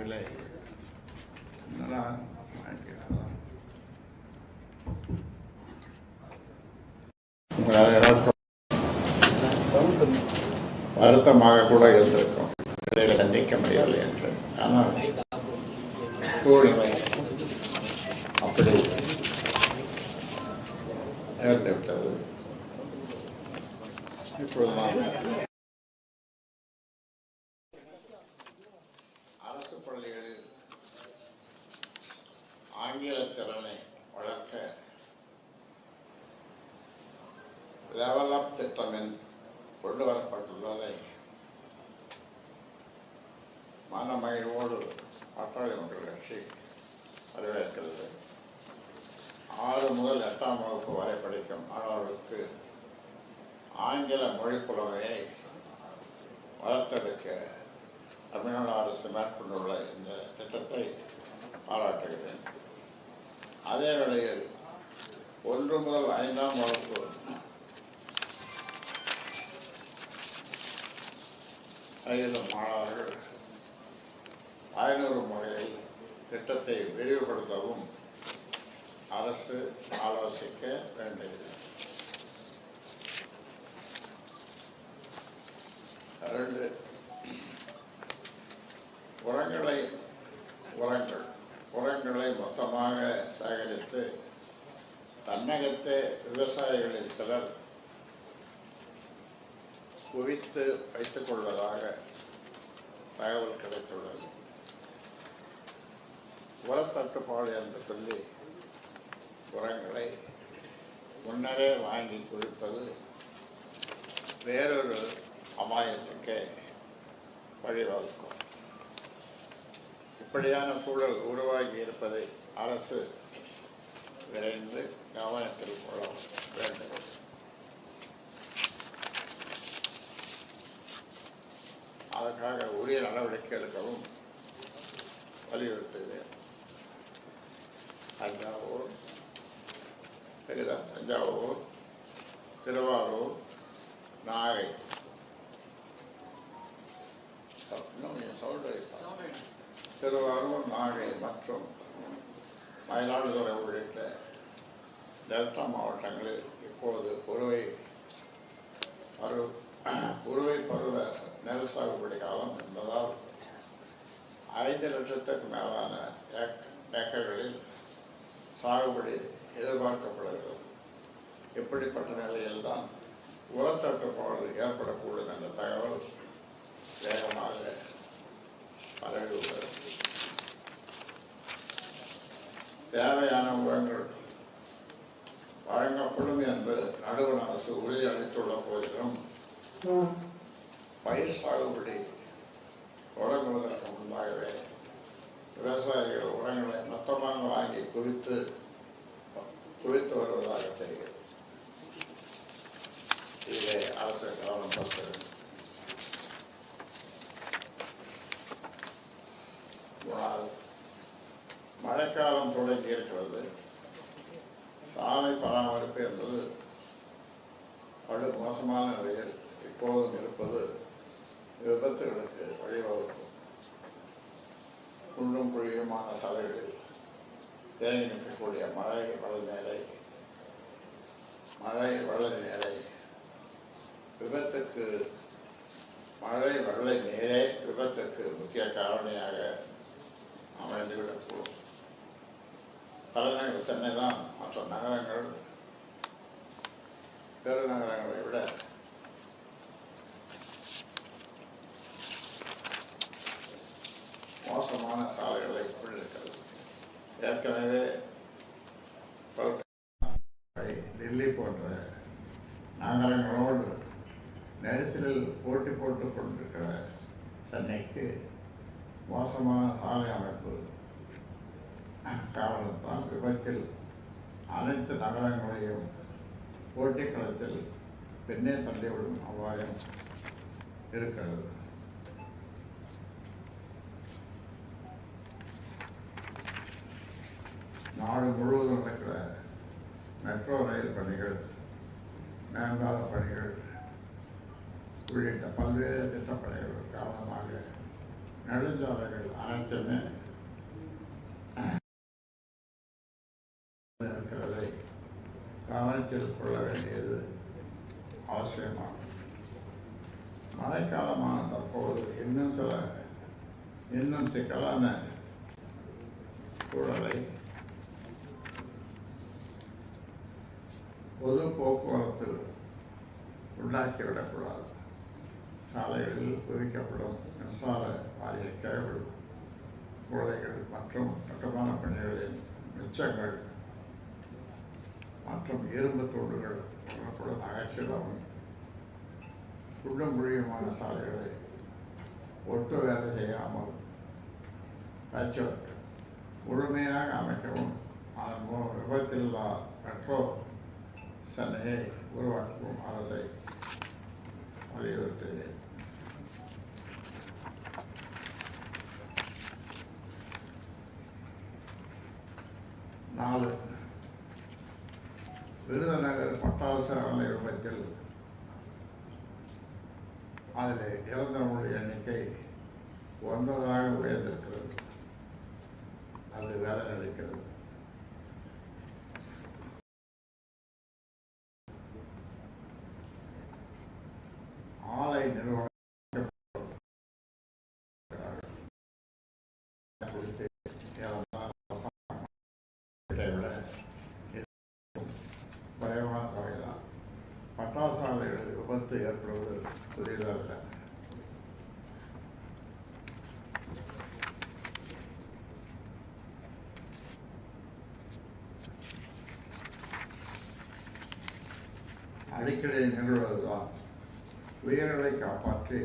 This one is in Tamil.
அவர்களே என்னடா? உங்களால் எல்லாருக்கும் வருத்தமாக கூட இருந்திருக்கும். இடையில சந்திக்க முடியவில்லை என்று. ஆனால் சூழ்நிலை அப்படி நேர்ந்து விட்டது இப்பொழுது நாம் அரசு பள்ளிகளில் ஆங்கில திறனை வளர்க்க லெவல் அப் திட்டம் கொண்டு வரப்பட்டுள்ளதை மனமகிழ்வோடு மக்கள் ஒன்று கட்சி வரவேற்கிறது ஆறு முதல் எட்டாம் வகுப்பு வரை படிக்கும் மாணவர்களுக்கு ஆங்கில மொழி புலமையை வளர்த்தெடுக்க தமிழ்நாடு அரசு மேற்கொண்டுள்ள இந்த திட்டத்தை பாராட்டுகிறேன். அதே வேளையில் ஒன்று முதல் ஐந்தாம் வகுப்பு. பயிலும் மாணவர்கள் ஐநூறு முறையில் திட்டத்தை விரிவுபடுத்தவும் அரசு ஆலோசிக்க வேண்டியது. ரெண்டு உரங்களை உரங்கள். உரங்களை மொத்தமாக சேகரித்து தன்னகத்தே விவசாயிகளில் சிலர் குவித்து வைத்துக் கொள்வதாக தகவல் கிடைத்துள்ளது. உரத்தட்டுப்பாடு என்று சொல்லி உரங்களை முன்னரே வாங்கி குவிப்பது வேறொரு அபாயத்துக்கே வழிவகுக்கும். இப்படியான சூழல் உருவாகி இருப்பதை அரசு விரைந்து கவனத்தில் கொள்ள வேண்டும். அதற்காக உரிய நடவடிக்கை எடுக்கவும் வலியுறுத்துகிறேன். தஞ்சாவூர் சரிதா தஞ்சாவூர் திருவாரூர் நாகை. இன்னும் என் சொல்றேன்? திருவாரூர் நாகை மற்றும் மயிலாடுதுறை உள்ளிட்ட டெல்டா மாவட்டங்களில் இப்போது குறுவை பரு குறுவை பருவ நெல் சாகுபடி காலம் என்பதால் ஐந்து லட்சத்துக்கு மேலான ஏக்- ஏக்கர்களில் சாகுபடி எதிர்பார்க்கப்படுகிறது. இப்படிப்பட்ட நிலையில்தான் உரத்தட்டுப்பாடு ஏற்படக்கூடும் என்ற தகவல் வேகமாக பரவி உள்ளது தேவையான உரங்கள் வழங்கப்படும் என்று நடுவண் அரசு உறுதி அளித்துள்ள போதிலும் பயிர் சாகுபடி தொடங்குவதற்கு முன்பாகவே விவசாயிகள் உரங்களை மொத்தமாக வாங்கி குறித்து குறித்து வருவதாக தெரிகிறது. இதை அரசு கவனம் மழைக்காலம் தொடங்கி இருக்கிறது. சாலை பராமரிப்பு என்பது படு மோசமான நிலையில் இப்போதும் இருப்பது விபத்துகளுக்கு வழிவகுக்கும். குண்டும் குழியுமான சாலைகளில் தேங்கி நிற்கக்கூடிய மழை வள மழை வள விபத்துக்கு மழை வெள்ளை நீரே விபத்துக்கு முக்கிய காரணியாக அமைந்துவிடக்கூடும். தலைநகர் சென்னை தான் மற்ற நகரங்கள் பெருநகரங்களை விட மோசமான சாலைகளை கொண்டிருக்கிறது. ஏற்கனவே டெல்லி போன்ற நகரங்களோடு நெரிசலில் போட்டி போட்டுக் கொண்டிருக்கிற சென்னைக்கு மோசமான சாலை அமைப்பு காரணத்தால் விபத்தில் அனைத்து நகரங்களையும் போட்டிக்களத்தில் பெண்ணே தள்ளிவிடும் அபாயம் இருக்கிறது. நாடு முழுவதும் நடக்கிற மெட்ரோ ரயில் பணிகள் மேம்பால பணிகள் உள்ளிட்ட பல்வேறு திட்டப்பணிகள் காரணமாக நெடுஞ்சாலைகள் அனைத்துமே இருக்கிறதை கவனத்தில் கொள்ள வேண்டியது அவசியமாகும் மழைக்காலமான தற்போது இன்னும் சில இன்னும் சிக்கலான சூழலை பொது போக்குவரத்து உண்டாக்கிவிடக்கூடாது சாலைகளில் குவிக்கப்படும் மின்சார வாரிய கேபிள் உருளைகள் மற்றும் கட்டுமான பணிகளின் மிச்சங்கள் மற்றும் இரும்பு தோடுகள் எனப்படும் அகற்றிடவும் குண்டும் குழியுமான சாலைகளை ஒட்டு வேலை செய்யாமல் பேச்சுவர்க் முழுமையாக அமைக்கவும் அதன் மூலம் விபத்தில்லா மெட்ரோ சென்னையை உருவாக்கவும் அரசை வலியுறுத்துகிறேன். நாலு. விருதுநகர் பட்டாசாலை விபத்தில் அதில் இறந்தவர்களுடைய எண்ணிக்கை ஒன்பதாக உயர்ந்திருக்கிறது. அது வேலை நடக்கிறது ஆலை நிர்வாகம் குறித்து ஏறத்தாழ இதை விட இது குறைவான தொகைதான் பட்டாசு ஆலைகளில் விபத்து ஏற்படுவது புதியதல்ல அடிக்கடி நிகழ்வதுதான். உயிர்களை காப்பாற்றி